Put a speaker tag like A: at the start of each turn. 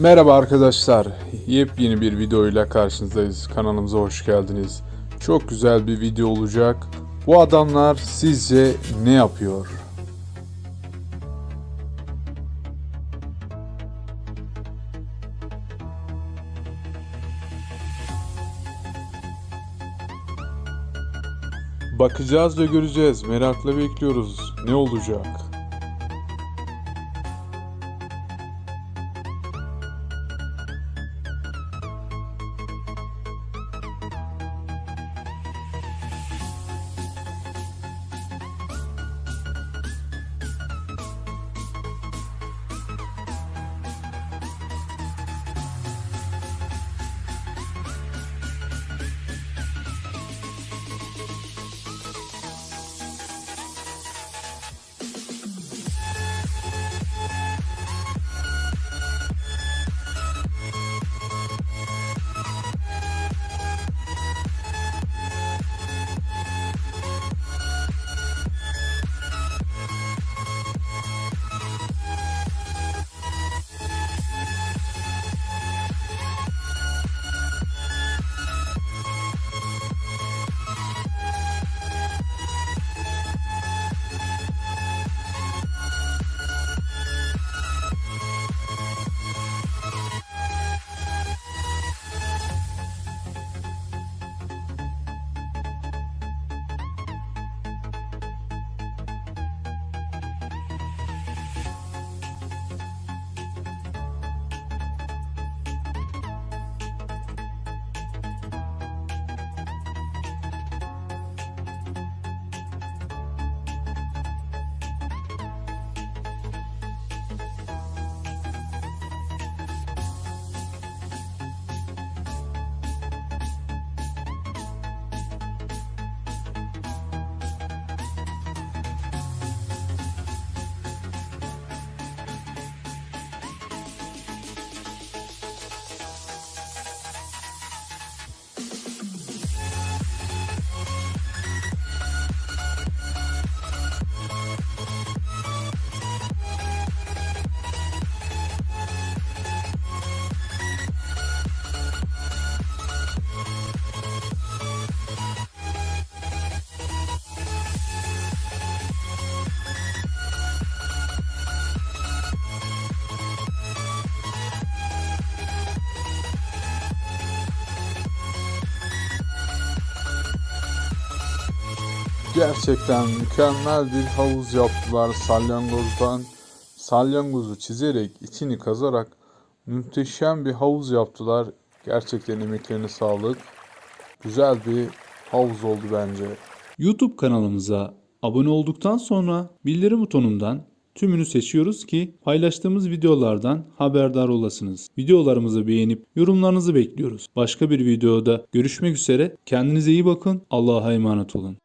A: Merhaba arkadaşlar. Yepyeni bir videoyla karşınızdayız. Kanalımıza hoş geldiniz. Çok güzel bir video olacak. Bu adamlar sizce ne yapıyor? Bakacağız ve göreceğiz. Merakla bekliyoruz. Ne olacak? Gerçekten mükemmel bir havuz yaptılar salyangozdan. Salyangozu çizerek, içini kazarak muhteşem bir havuz yaptılar. Gerçekten emeklerine sağlık. Güzel bir havuz oldu bence.
B: YouTube kanalımıza abone olduktan sonra bildirim butonundan tümünü seçiyoruz ki paylaştığımız videolardan haberdar olasınız. Videolarımızı beğenip yorumlarınızı bekliyoruz. Başka bir videoda görüşmek üzere. Kendinize iyi bakın. Allah'a emanet olun.